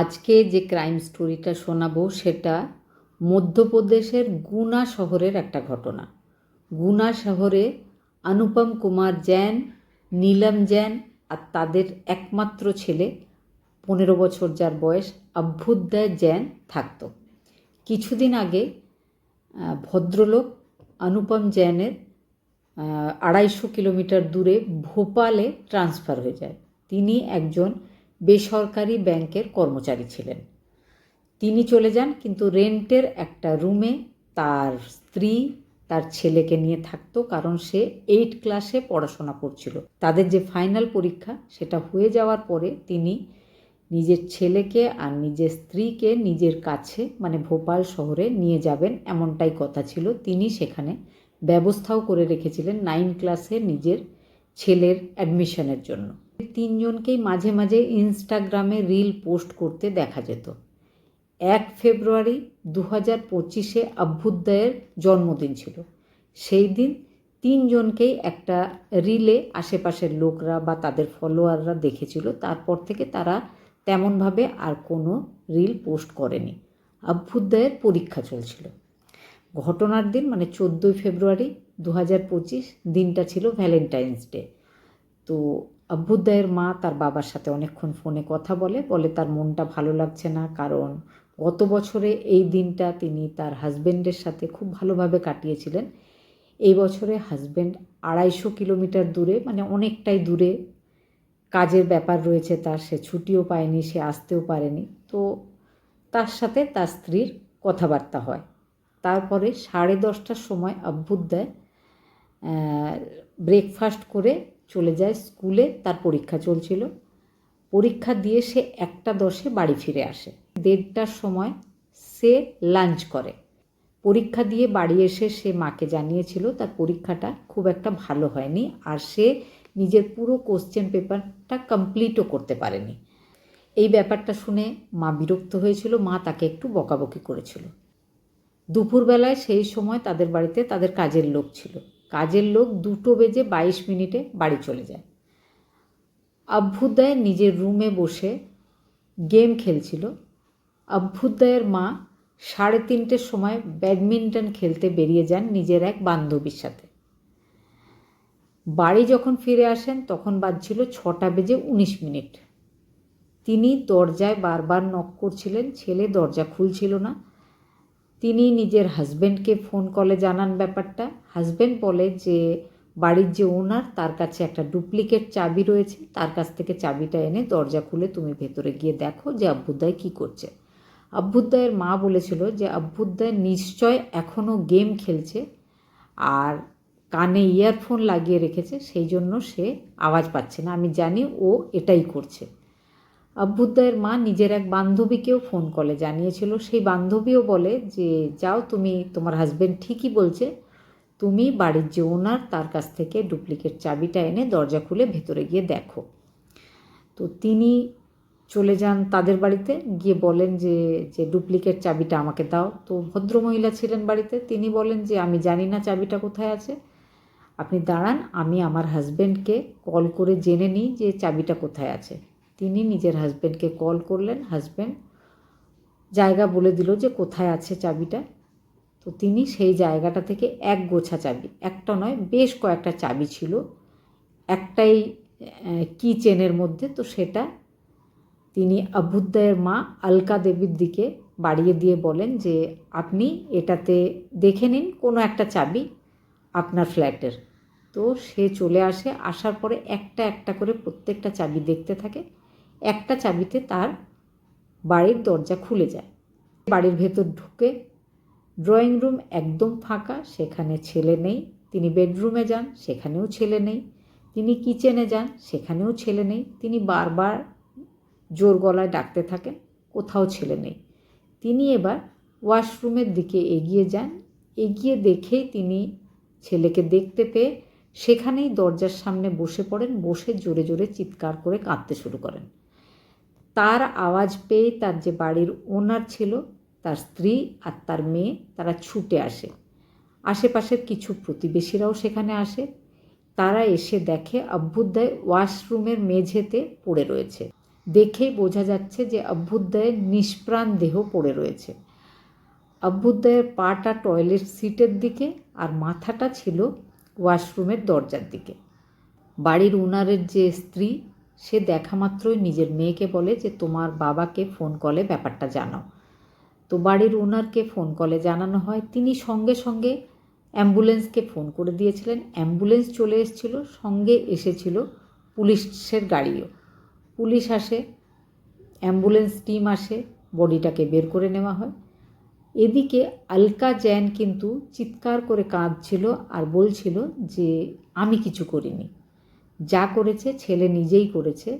আজকে যে ক্রাইম স্টোরিটা শোনাবো সেটা মধ্যপ্রদেশের গুনা শহরের একটা ঘটনা। গুনা শহরে অনুপম কুমার জ্যান নীলম জৈন আর তাদের একমাত্র ছেলে পনেরো বছর যার বয়স অভ্যুদয় জ্যান থাকতো। কিছুদিন আগে ভদ্রলোক অনুপম আহ, আড়াইশো কিলোমিটার দূরে ভোপালে ট্রান্সফার হয়ে যায়। তিনি একজন বেসরকারি ব্যাংকের কর্মচারী ছিলেন। তিনি চলে যান, কিন্তু রেন্টের একটা রুমে তার স্ত্রী তার ছেলেকে নিয়ে থাকতো, কারণ সে এইট ক্লাসে পড়াশোনা করছিল। তাদের যে ফাইনাল পরীক্ষা, সেটা হয়ে যাওয়ার পরে তিনি নিজের ছেলেকে আর নিজের স্ত্রীকে নিজের কাছে মানে ভোপাল শহরে নিয়ে যাবেন এমনটাই কথা ছিল। তিনি সেখানে ব্যবস্থাও করে রেখেছিলেন নাইন ক্লাসে নিজের ছেলের অ্যাডমিশনের জন্য। তিনজনকেই মাঝে মাঝে ইনস্টাগ্রামে রিল পোস্ট করতে দেখা যেত। এক ফেব্রুয়ারি দু হাজার পঁচিশে অভ্যুদয়ের জন্মদিন ছিল। সেই দিন তিনজনকেই একটা রিলে আশেপাশের লোকরা বা তাদের ফলোয়াররা দেখেছিল। তারপর থেকে তারা তেমনভাবে আর কোনো রিল পোস্ট করেনি। অভ্যুদয়ের পরীক্ষা চলছিল। ঘটনার দিন মানে চোদ্দোই ফেব্রুয়ারি দু হাজার পঁচিশ দিনটা ছিল ভ্যালেন্টাইন্স ডে। তো অভ্যুদয়ের মা তার বাবার সাথে অনেকক্ষণ ফোনে কথা বলে বলে তার মনটা ভালো লাগছে না কারণ গত বছরে এই দিনটা তিনি তার হাজব্যান্ডের সাথে খুব ভালোভাবে কাটিয়েছিলেন। এই বছরে হাজব্যান্ড আড়াইশো কিলোমিটার দূরে মানে অনেকটাই দূরে কাজের ব্যাপার রয়েছে তার, সে ছুটিও পায়নি, সে আসতেও পারেনি। তো তার সাথে তার স্ত্রীর কথাবার্তা হয়। তারপরে সাড়ে দশটার সময় অভ্যুদয় ব্রেকফাস্ট করে চলে যায় স্কুলে, তার পরীক্ষা চলছিল। পরীক্ষা দিয়ে সে একটা দশে বাড়ি ফিরে আসে। দেড়টার সময় সে লাঞ্চ করে। পরীক্ষা দিয়ে বাড়ি এসে সে মাকে জানিয়েছিল, তার পরীক্ষাটা খুব একটা ভালো হয়নি আর সে নিজের পুরো কোশ্চেন পেপারটা কমপ্লিটও করতে পারেনি। এই ব্যাপারটা শুনে মা বিরক্ত হয়েছিল, মা তাকে একটু বকাবকি করেছিল। দুপুরবেলায় সেই সময় তাদের বাড়িতে তাদের কাজের লোক ছিল। কাজের লোক দুটো বেজে বাইশ মিনিটে বাড়ি চলে যায়। অভ্যুদয় নিজের রুমে বসে গেম খেলছিল। অভ্যুদয়ের মা সাড়ে তিনটের সময় ব্যাডমিন্টন খেলতে বেরিয়ে যান নিজের এক বান্ধবীর সাথে। বাড়ি যখন ফিরে আসেন তখন বাজছিল ছটা বেজে উনিশ মিনিট। তিনি দরজায় বারবার নক করছিলেন, ছেলে দরজা খুলছিল না তিনি নিজের হাজব্যান্ডকে ফোন কলে জানান ব্যাপারটা। হাজব্যান্ড বলে যে, বাড়ির যে ওনার তার কাছে একটা ডুপ্লিকেট চাবি রয়েছে। তার কাছ থেকে চাবিটা এনে দরজা খুলে তুমি ভেতরে গিয়ে দেখো যে আব্বুদ্দায় কী করছে। আব্বুদ্দায়ের মা বলেছিল যে আব্বুদ্দায় নিশ্চয় এখনও গেম খেলছে আর কানে ইয়ারফোন লাগিয়ে রেখেছে। সেই জন্য সে আওয়াজ পাচ্ছে না। আমি জানি ও এটাই করছে। অভ্যুদয়ের মা নিজের এক বান্ধবীকেও ফোন কলে জানিয়েছিল। সেই বান্ধবীও বলে যে, যাও তুমি, তোমার হাজব্যান্ড ঠিকই বলছে, তুমি বাড়ির যে ওনার তার কাছ থেকে ডুপ্লিকেট চাবিটা এনে দরজা খুলে ভেতরে গিয়ে দেখো। তো তিনি চলে যান তাদের বাড়িতে, গিয়ে বলেন যে যে ডুপ্লিকেট চাবিটা আমাকে দাও। তো ভদ্রমহিলা ছিলেন বাড়িতে, তিনি বলেন যে, আমি জানি না চাবিটা কোথায় আছে। আপনি দাঁড়ান, আমি আমার হাজব্যান্ডকে কল করে জেনে নিই যে চাবিটা কোথায় আছে। তিনি নিজের হাজব্যান্ডকে কল করলেন। হাজব্যান্ড জায়গা বলে দিল যে কোথায় আছে চাবিটা। তো তিনি সেই জায়গাটা থেকে এক গোছা চাবি, একটা নয়, বেশ কয়েকটা চাবি ছিল। একটাই কি চেনের মধ্যে। তো সেটা তিনি অভ্যুদয়ের মা আলকা দেবীর দিকে বাড়িয়ে দিয়ে বলেন যে, আপনি এটাতে দেখে নিন কোনো একটা চাবি আপনার ফ্ল্যাটের তো সে চলে আসে। আসার পরে একটা একটা করে প্রত্যেকটা চাবি দেখতে থাকে। একটা চাবিতে তার বাড়ির দরজা খুলে যায়। বাড়ির ভেতর ঢুকে ড্রয়িং রুম একদম ফাঁকা, সেখানে ছেলে নেই। তিনি বেডরুমে যান, সেখানেও ছেলে নেই। তিনি কিচেনে যান, সেখানেও ছেলে নেই। তিনি বারবার জোর গলায় ডাকতে থাকেন, কোথাও ছেলে নেই। তিনি এবার ওয়াশরুমের দিকে এগিয়ে যান। এগিয়ে দেখেই তিনি ছেলেকে দেখতে পেয়ে সেখানেই দরজার সামনে বসে পড়েন। বসে জোরে জোরে চিৎকার করে কাঁদতে শুরু করেন। তার আওয়াজ পেয়ে তার যে বাড়ির ওনার ছিল, তার স্ত্রী আর তার মেয়ে, তারা ছুটে আসে। আশেপাশের কিছু প্রতিবেশীরাও সেখানে আসে। তারা এসে দেখে অভ্যুদয় ওয়াশরুমের মেঝেতে পড়ে রয়েছে। দেখেই বোঝা যাচ্ছে যে অভ্যুদয়ের নিষ্প্রাণ দেহ পড়ে রয়েছে। অভ্যুদয়ের পাটা টয়লেট সিটের দিকে আর মাথাটা ছিল ওয়াশরুমের দরজার দিকে। বাড়ির ওনারের যে স্ত্রী সে দেখা মাত্রই নিজের মেয়েকে বলে যে, তোমার বাবাকে ফোন কলে ব্যাপারটা জানাও তো বাড়ির ওনারকে ফোন কলে জানানো হয়। তিনি সঙ্গে সঙ্গে অ্যাম্বুলেন্সকে ফোন করে দিয়েছিলেন। অ্যাম্বুলেন্স চলে এসেছিল, সঙ্গে এসেছিল পুলিশের গাড়িও। পুলিশ আসে, অ্যাম্বুলেন্স টিম আসে, বডিটাকে বের করে নেওয়া হয়। এদিকে আলকা জ্যান কিন্তু চিৎকার করে কাঁদছিল আর বলছিল যে, আমি কিছু করিনি। যা করেছে, ছেলে নিজেই করেছে।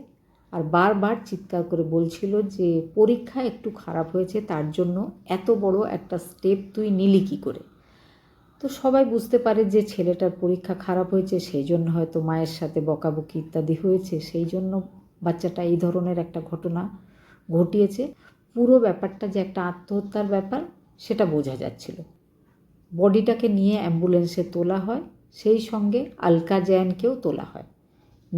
আর বারবার চিৎকার করে বলছিল যে, পরীক্ষা একটু খারাপ হয়েছে, তার জন্য এত বড় একটা স্টেপ তুই নিলি কী করে? তো সবাই বুঝতে পারে যে, ছেলেটার পরীক্ষা খারাপ হয়েছে সেই জন্য হয়তো মায়ের সাথে বকাবকি ইত্যাদি হয়েছে সেই জন্য বাচ্চাটা এই ধরনের একটা ঘটনা ঘটিয়েছে। পুরো ব্যাপারটা যে একটা আত্মহত্যার ব্যাপার, সেটা বোঝা যাচ্ছিল। বডিটাকে নিয়ে অ্যাম্বুলেন্সে তোলা হয়, সেই সঙ্গে আলকা জ্যানকেও তোলা হয়।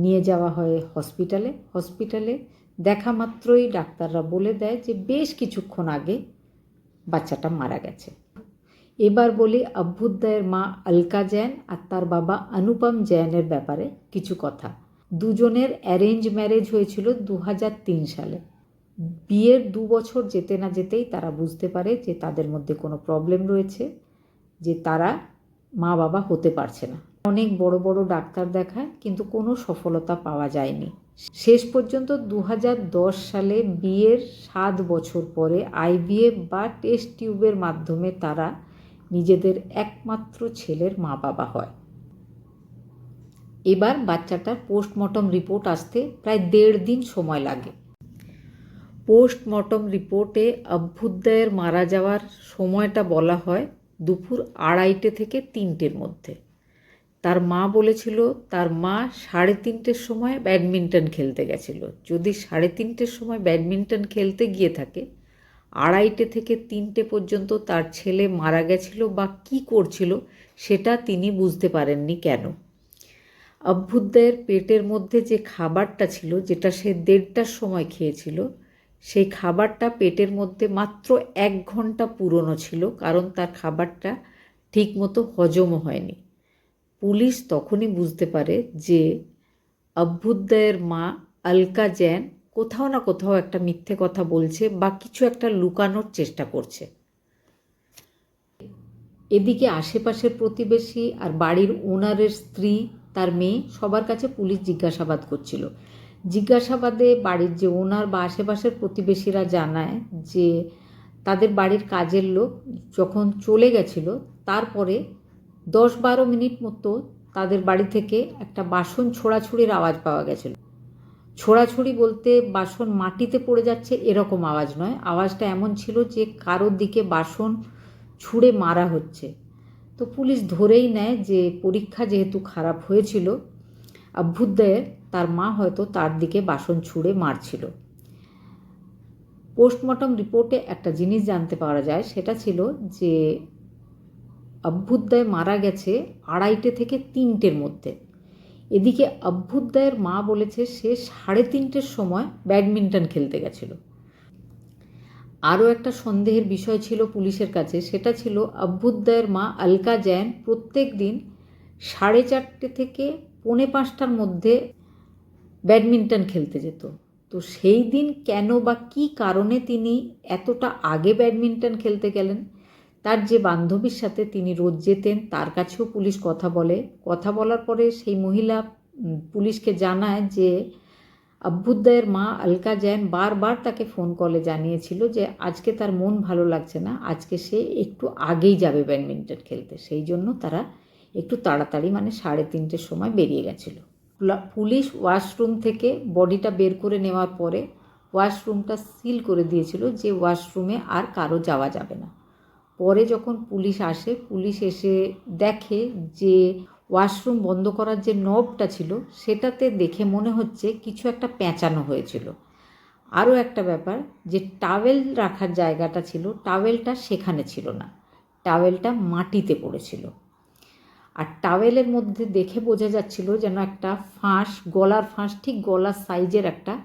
নিয়ে যাওয়া হয় হসপিটালে। হসপিটালে দেখা মাত্রই ডাক্তাররা বলে দেয় যে বেশ কিছুক্ষণ আগে বাচ্চাটা মারা গেছে। এবার বলি অভ্যুদয়ের মা আলকা জ্যান আর তার বাবা অনুপম জ্যানের ব্যাপারে কিছু কথা। দুজনের অ্যারেঞ্জ ম্যারেজ হয়েছিল দু হাজার তিন সালে। বিয়ের দু বছর যেতে না যেতেই তারা বুঝতে পারে যে তাদের মধ্যে কোনো প্রবলেম রয়েছে, যে তারা মা বাবা হতে পারছে না। অনেক বড় বড় ডাক্তার দেখায়, কিন্তু কোনো সফলতা পাওয়া যায়নি। শেষ পর্যন্ত দু হাজার দশ সালে বিয়ের সাত বছর পরে আইভিএফ বা টেস্ট টিউবের মাধ্যমে তারা নিজেদের একমাত্র ছেলের মা বাবা হয়। এবার বাচ্চাটার পোস্টমর্টম রিপোর্ট আসতে প্রায় দেড় দিন সময় লাগে। পোস্টমর্টম রিপোর্টে অভ্যুদয়ের মারা যাওয়ার সময়টা বলা হয় দুপুর আড়াইটে থেকে তিনটের মধ্যে। তার মা বলেছিল, তার মা সাড়ে তিনটের সময় ব্যাডমিন্টন খেলতে গেছিল। যদি সাড়ে তিনটের সময় ব্যাডমিন্টন খেলতে গিয়ে থাকে, আড়াইটে থেকে তিনটে পর্যন্ত তার ছেলে মারা গেছিল বা কি করছিল, সেটা তিনি বুঝতে পারেননি কেন। অভ্যুদয়ের পেটের মধ্যে যে খাবারটা ছিল, যেটা সে দেড়টার সময় খেয়েছিল, সেই খাবারটা পেটের মধ্যে মাত্র এক ঘণ্টা পুরনো ছিল, কারণ তার খাবারটা ঠিকমতো হজমও হয়নি। পুলিশ তখনই বুঝতে পারে যে অভ্যুদয়ের মা আলকা জ্যান কোথাও না কোথাও একটা মিথ্যে কথা বলছে বা কিছু একটা লুকানোর চেষ্টা করছে। এদিকে আশেপাশের প্রতিবেশী আর বাড়ির ওনারের স্ত্রী, তার মেয়ে সবার কাছে পুলিশ জিজ্ঞাসাবাদ করছিল। জিজ্ঞাসাবাদে বাড়ির যে ওনার বা আশেপাশের প্রতিবেশীরা জানায় যে তাদের বাড়ির কাজের লোক যখন চলে গেছিল, তারপরে দশ বারো মিনিট মতো তাদের বাড়ি থেকে একটা বাসন ছোড়াছুড়ির আওয়াজ পাওয়া গেছিল। ছোড়াছুড়ি বলতে বাসন মাটিতে পড়ে যাচ্ছে এরকম আওয়াজ নয়। আওয়াজটা এমন ছিল যে কারোর দিকে বাসন ছুঁড়ে মারা হচ্ছে। তো পুলিশ ধরেই নেয় যে পরীক্ষা যেহেতু খারাপ হয়েছিল, অভ্যুদয়ের তার মা হয়তো তার দিকে বাসন ছুঁড়ে মারছিল। পোস্টমর্টম রিপোর্টে একটা জিনিস জানতে পারা যায়, সেটা ছিল যে অভ্যুদয় মারা গেছে আড়াইটে থেকে তিনটের মধ্যে। এদিকে অভ্যুদয়ের মা বলেছে সে সাড়ে তিনটের সময় ব্যাডমিন্টন খেলতে গেছিল। আরও একটা সন্দেহের বিষয় ছিল পুলিশের কাছে, সেটা ছিল অভ্যুদয়ের মা আলকা জ্যান প্রত্যেক দিন সাড়ে চারটে থেকে পৌনে পাঁচটার মধ্যে ব্যাডমিন্টন খেলতে যেত। তো সেই দিন কেন বা কী কারণে তিনি এতটা আগে ব্যাডমিন্টন খেলতে গেলেন? তার যে বান্ধবীর সাথে তিনি রোজ যেতেন, তার কাছেও পুলিশ কথা বলে। কথা বলার পরে সেই মহিলা পুলিশকে জানায় যে অভ্যুদয়ের মা আলকা জৈন বারবার তাকে ফোন কলে জানিয়েছিল যে, আজকে তার মন ভালো লাগছে না, আজকে সে একটু আগেই যাবে ব্যাডমিন্টন খেলতে। সেই জন্য তারা একটু তাড়াতাড়ি মানে সাড়ে তিনটের সময় বেরিয়ে গেছিল। পুলিশ ওয়াশরুম থেকে বডিটা বের করে নেওয়ার পরে ওয়াশরুমটা সিল করে দিয়েছিল যে ওয়াশরুমে আর কারও যাওয়া যাবে না। পরে যখন পুলিশ আসে, পুলিশ এসে দেখে যে ওয়াশরুম বন্ধ করার যে নবটা ছিল, সেটাতে দেখে মনে হচ্ছে কিছু একটা পেঁচানো হয়েছিল। আরও একটা ব্যাপার যে টাওয়েল রাখার জায়গাটা ছিল, টাওয়েলটা সেখানে ছিল না। টাওয়েলটা মাটিতে পড়েছিল। আর টাওয়েলের মধ্যে দেখে বোঝা যাচ্ছিল যেন একটা ফাঁস, গলার ফাঁস, ঠিক গলার সাইজের একটা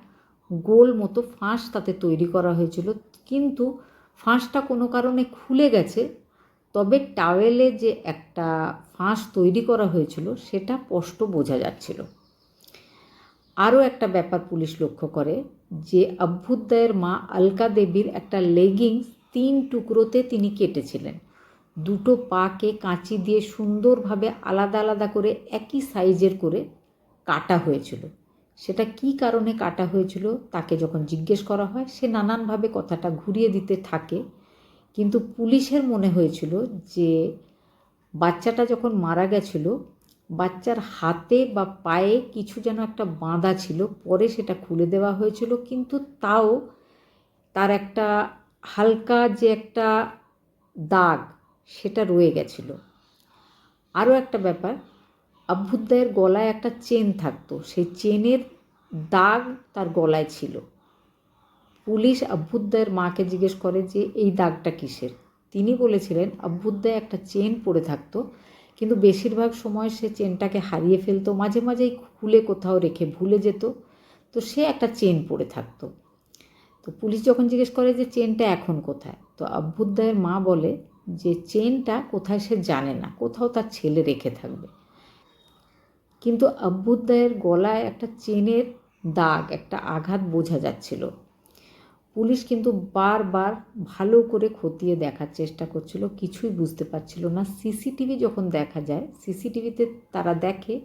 গোল মতো ফাঁস তাতে তৈরি করা হয়েছিল। কিন্তু ফাঁসটা কোনো কারণে খুলে গেছে, তবে টাওয়েলে যে একটা ফাঁস তৈরি করা হয়েছিল সেটা স্পষ্ট বোঝা যাচ্ছিল। আরও একটা ব্যাপার পুলিশ লক্ষ্য করে যে অভ্যুদয়ের মা আলকা দেবীর একটা লেগিংস তিন টুকরোতে তিনি কেটেছিলেন। দুটো পাকে কাঁচি দিয়ে সুন্দরভাবে আলাদা আলাদা করে একই সাইজের করে কাটা হয়েছিল। সেটা কি কারণে কাটা হয়েছিল তাকে যখন জিজ্ঞেস করা হয়, সে নানানভাবে কথাটা ঘুরিয়ে দিতে থাকে। কিন্তু পুলিশের মনে হয়েছিল যে বাচ্চাটা যখন মারা গেছিল, বাচ্চার হাতে বা পায়ে কিছু যেন একটা বাঁধা ছিল, পরে সেটা খুলে দেওয়া হয়েছিল। কিন্তু তাও তার একটা হালকা যে একটা দাগ সেটা রয়ে গেছিল। আরও একটা ব্যাপার অভ্যুদয়ের গলায় একটা চেন থাকতো। সেই চেনের দাগ তার গলায় ছিল। পুলিশ অভ্যুদয়ের মাকে জিজ্ঞেস করে যে, এই দাগটা কিসের? তিনি বলেছিলেন অভ্যুদয় একটা চেন পড়ে থাকতো, কিন্তু বেশিরভাগ সময় সে চেনটাকে হারিয়ে ফেলতো, মাঝে মাঝেই খুলে কোথাও রেখে ভুলে যেত, তো সে একটা চেন পড়ে থাকতো। তো পুলিশ যখন জিজ্ঞেস করে যে, চেনটা এখন কোথায়? তো অভ্যুদয়ের মা বলে যে, চেনটা কোথায় সে জানে না, কোথাও তার ছেলে রেখে থাকবে। কিন্তু অভ্যুদয়ের গলায় একটা চেনের দাগ, একটা আঘাত বোঝা যাচ্ছিল। পুলিশ কিন্তু বারবার ভালো করে খতিয়ে দেখার চেষ্টা করছিল, কিছুই বুঝতে পারছিল না। সিসিটিভি যখন দেখা যায়, সিসিটিভিতে তারা দেখে,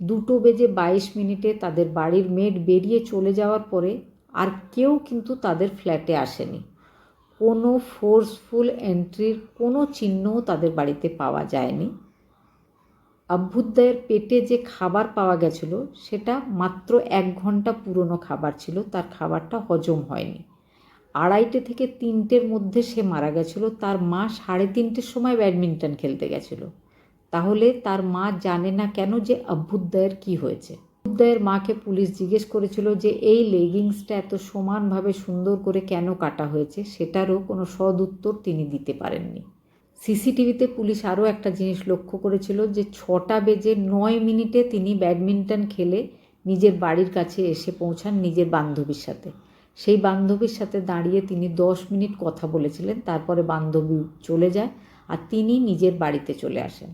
দুটো বেজে বাইশ মিনিটে তাদের বাড়ির মেড বেরিয়ে চলে যাওয়ার পরে আর কেউ কিন্তু তাদের ফ্ল্যাটে আসেনি। কোনো ফোর্সফুল এন্ট্রির কোনো চিহ্নও তাদের বাড়িতে পাওয়া যায়নি। অভ্যুদয়ের পেটে যে খাবার পাওয়া গেছিল, সেটা মাত্র এক ঘণ্টা পুরনো খাবার ছিল, তার খাবারটা হজম হয়নি। আড়াইটে থেকে তিনটের মধ্যে সে মারা গেছিল, তার মা সাড়ে তিনটের সময় ব্যাডমিন্টন খেলতে গেছিল। তাহলে তার মা জানে না কেন যে অভ্যুদয়ের কি হয়েছে। অভ্যুদয়ের মাকে পুলিশ জিজ্ঞেস করেছিল যে, এই লেগিংসটা এত সমানভাবে সুন্দর করে কেন কাটা হয়েছে? সেটারও কোনো সদ উত্তর তিনি দিতে পারেননি। সিসিটিভিতে পুলিশ আরও একটা জিনিস লক্ষ্য করেছিল যে ছটা বেজে নয় মিনিটে তিনি ব্যাডমিন্টন খেলে নিজের বাড়ির কাছে এসে পৌঁছান নিজের বান্ধবীর সাথে। সেই বান্ধবীর সাথে দাঁড়িয়ে তিনি দশ মিনিট কথা বলেছিলেন, তারপরে বান্ধবী চলে যায় আর তিনি নিজের বাড়িতে চলে আসেন।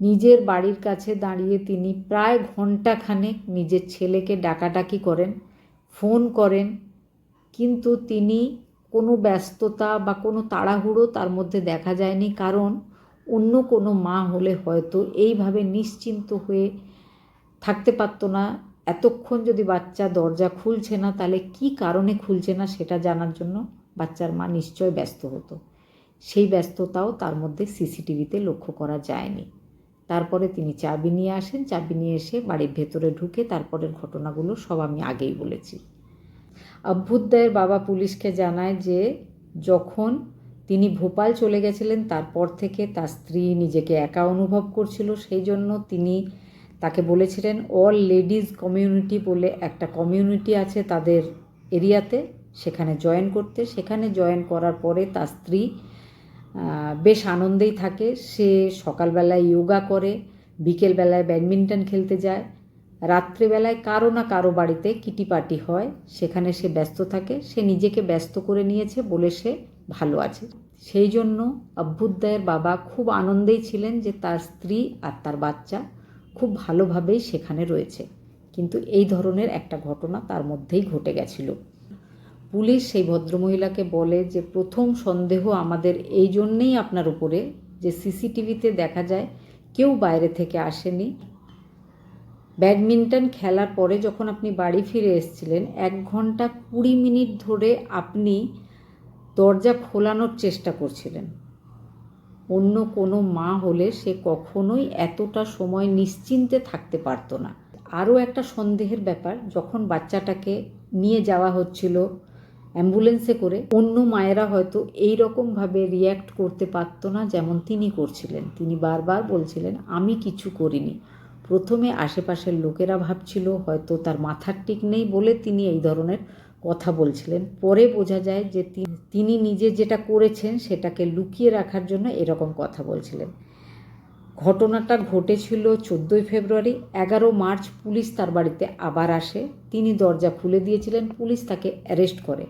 নিজের বাড়ির কাছে দাঁড়িয়ে তিনি প্রায় ঘন্টাখানেক নিজের ছেলেকে ডাকাডাকি করেন, ফোন করেন, কিন্তু তিনি কোনো ব্যস্ততা বা কোনো তাড়াহুড়ো তার মধ্যে দেখা যায়নি, কারণ অন্য কোনো মা হলে হয়তো এইভাবে নিশ্চিন্ত হয়ে থাকতে পারতো না। এতক্ষণ যদি বাচ্চা দরজা খুলছে না, তাহলে কি কারণে খুলছে না সেটা জানার জন্য বাচ্চার মা নিশ্চয় ব্যস্ত হতো। সেই ব্যস্ততাও তার মধ্যে সিসিটিভিতে লক্ষ্য করা যায়নি। তারপরে তিনি চাবি নিয়ে আসেন। চাবি নিয়ে এসে বাড়ির ভেতরে ঢুকে তারপরের ঘটনাগুলো সব আমি আগেই বলেছি। অভ্যুদয়ের বাবা পুলিশকে জানায় যে যখন তিনি ভোপাল চলে গেছিলেন, তারপর থেকে তার স্ত্রী নিজেকে একা অনুভব করছিল। সেই জন্য তিনি তাকে বলেছিলেন অল লেডিজ কমিউনিটি বলে একটা কমিউনিটি আছে তাদের এরিয়াতে সেখানে জয়েন করতে। সেখানে জয়েন করার পরে তার স্ত্রী বেশ আনন্দেই থাকে। সে সকালবেলায় যোগা করে, বিকেলবেলায় ব্যাডমিন্টন খেলতে যায়। রাত্রিবেলায় কারও না কারও বাড়িতে কিটি পার্টি হয়, সেখানে সে ব্যস্ত থাকে, সে নিজেকে ব্যস্ত করে নিয়েছে বলে সে ভালো আছে। সেই জন্য অভ্যুদয়ের বাবা খুব আনন্দেই ছিলেন যে তার স্ত্রী আর তার বাচ্চা খুব ভালোভাবেই সেখানে রয়েছে। কিন্তু এই ধরনের একটা ঘটনা তার মধ্যেই ঘটে গেছিল। পুলিশ সেই ভদ্রমহিলাকে বলে যে, প্রথম সন্দেহ আমাদের এই জন্যেই আপনার উপরে যে সিসিটিভিতে দেখা যায় কেউ বাইরে থেকে আসেনি ব্যাডমিন্টন খেলার পরে যখন আপনি বাড়ি ফিরে এসেছিলেন, এক ঘণ্টা কুড়ি মিনিট ধরে আপনি দরজা খোলানোর চেষ্টা করছিলেন। অন্য কোনো মা হলে সে কখনোই এতটা সময় নিশ্চিন্তে থাকতে পারতো না। আরও একটা সন্দেহের ব্যাপার, যখন বাচ্চাটাকে নিয়ে যাওয়া হচ্ছিল অ্যাম্বুলেন্সে করে, অন্য মায়েরা হয়তো এই রকমভাবে রিয়্যাক্ট করতে পারতো না যেমন তিনি করছিলেন। তিনি বারবার বলছিলেন, আমি কিছু করিনি। প্রথমে আশেপাশের লোকেরা ভাবছিল, হয়তো তার মাথার ঠিক নেই বলে তিনি এই ধরনের কথা বলছিলেন। পরে বোঝা যায় যে তিনি নিজে যেটা করেছেন সেটাকে লুকিয়ে রাখার জন্য এরকম কথা বলছিলেন। ঘটনাটা ঘটেছিল চোদ্দোই ফেব্রুয়ারি, এগারো মার্চ পুলিশ তার বাড়িতে আবার আসে। তিনি দরজা খুলে দিয়েছিলেন, পুলিশ তাকে অ্যারেস্ট করে।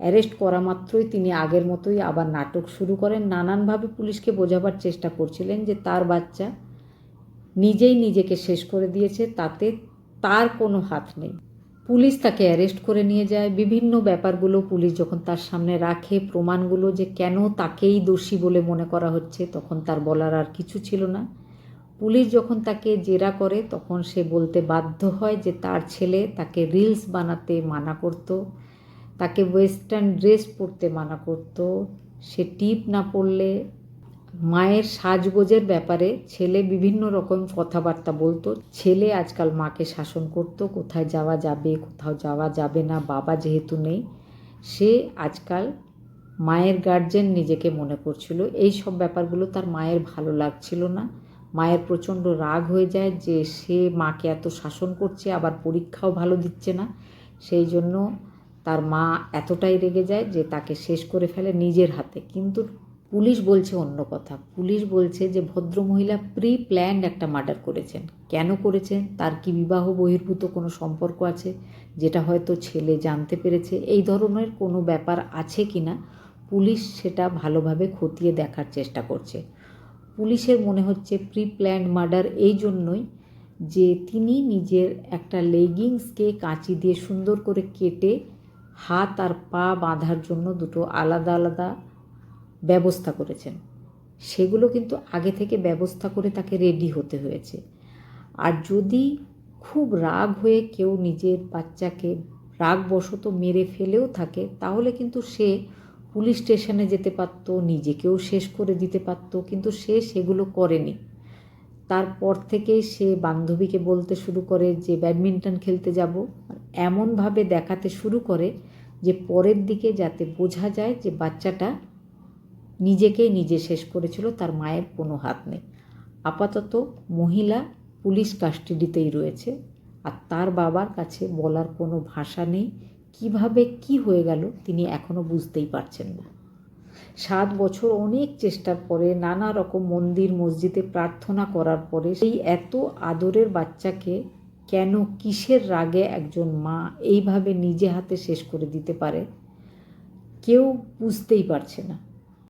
অ্যারেস্ট করা মাত্রই তিনি আগের মতোই আবার নাটক শুরু করেন। নানানভাবে পুলিশকে বোঝাবার চেষ্টা করছিলেন যে তার বাচ্চা নিজেই নিজেকে শেষ করে দিয়েছে, তাতে তার কোনো হাত নেই। পুলিশ তাকে অ্যারেস্ট করে নিয়ে যায়। বিভিন্ন ব্যাপারগুলো পুলিশ যখন তার সামনে রাখে, প্রমাণগুলো যে কেন তাকেই দোষী বলে মনে করা হচ্ছে, তখন তার বলার আর কিছু ছিল না। পুলিশ যখন তাকে জেরা করে, তখন সে বলতে বাধ্য হয় যে তার ছেলে তাকে রিলস বানাতে মানা করতো, তাকে ওয়েস্টার্ন ড্রেস পরতে মানা করতো। সে টিপ না পরলে মায়ের সাজগোজের ব্যাপারে ছেলে বিভিন্ন রকম কথাবার্তা বলতো। ছেলে আজকাল মাকে শাসন করতো, কোথায় যাওয়া যাবে, কোথাও যাওয়া যাবে না, বাবা যেহেতু নেই, সে আজকাল মায়ের গার্জেন নিজেকে মনে করছিল। এই সব ব্যাপারগুলো তার মায়ের ভালো লাগছিল না। মায়ের প্রচণ্ড রাগ হয়ে যায় যে সে মাকে এত শাসন করছে, আবার পরীক্ষাও ভালো দিচ্ছে না। সেই জন্য তার মা এতটাই রেগে যায় যে তাকে শেষ করে ফেলে নিজের হাতে। কিন্তু পুলিশ বলছে অন্য কথা। পুলিশ বলছে যে ভদ্রমহিলা প্রি প্ল্যান্ড একটা মার্ডার করেছেন। কেন করেছেন? তার কি বিবাহ বহির্ভূত কোনো সম্পর্ক আছে? যেটা হয়তো ছেলে জানতে পেরেছে। এই ধরনের কোনো ব্যাপার আছে কি না? পুলিশ সেটা ভালোভাবে খতিয়ে দেখার চেষ্টা করছে। পুলিশের মনে হচ্ছে প্রি প্ল্যান্ড মার্ডার এই জন্যই যে তিনি নিজের একটা লেগিংসকে কাঁচি দিয়ে সুন্দর করে কেটে হাত আর পা বাঁধার জন্য দুটো আলাদা আলাদা ব্যবস্থা করেছেন। সেগুলো কিন্তু আগে থেকে ব্যবস্থা করে তাকে রেডি হতে হয়েছে। আর যদি খুব রাগ হয়ে কেউ নিজের বাচ্চাকে রাগবশত মেরে ফেলেও থাকে, তাহলে কিন্তু সে পুলিশ স্টেশনে যেতে পারত, নিজেকেও শেষ করে দিতে পারত, কিন্তু সে সেগুলো করেনি। তারপর থেকেই সে বান্ধবীকে বলতে শুরু করে যে, ব্যাডমিন্টন খেলতে যাব। এমনভাবে দেখাতে শুরু করে যে, পরের দিকে যাতে বোঝা যায় যে, বাচ্চাটা নিজেকেই নিজে শেষ করেছিল, তার মায়ের কোনো হাত নেই। আপাতত মহিলা পুলিশ কাস্টাডিতেই রয়েছে, আর তার বাবার কাছে বলার কোনো ভাষা নেই। কীভাবে কি হয়ে গেল তিনি এখনও বুঝতেই পারছেন না। সাত বছর অনেক চেষ্টার পরে নানা রকম মন্দির, মসজিদে প্রার্থনা করার পরে সেই এত আদরের বাচ্চাকে কেন কিসের রাগে একজন মা এইভাবে নিজে হাতে শেষ করে দিতে পারে, কেউ বুঝতেই পারছে না।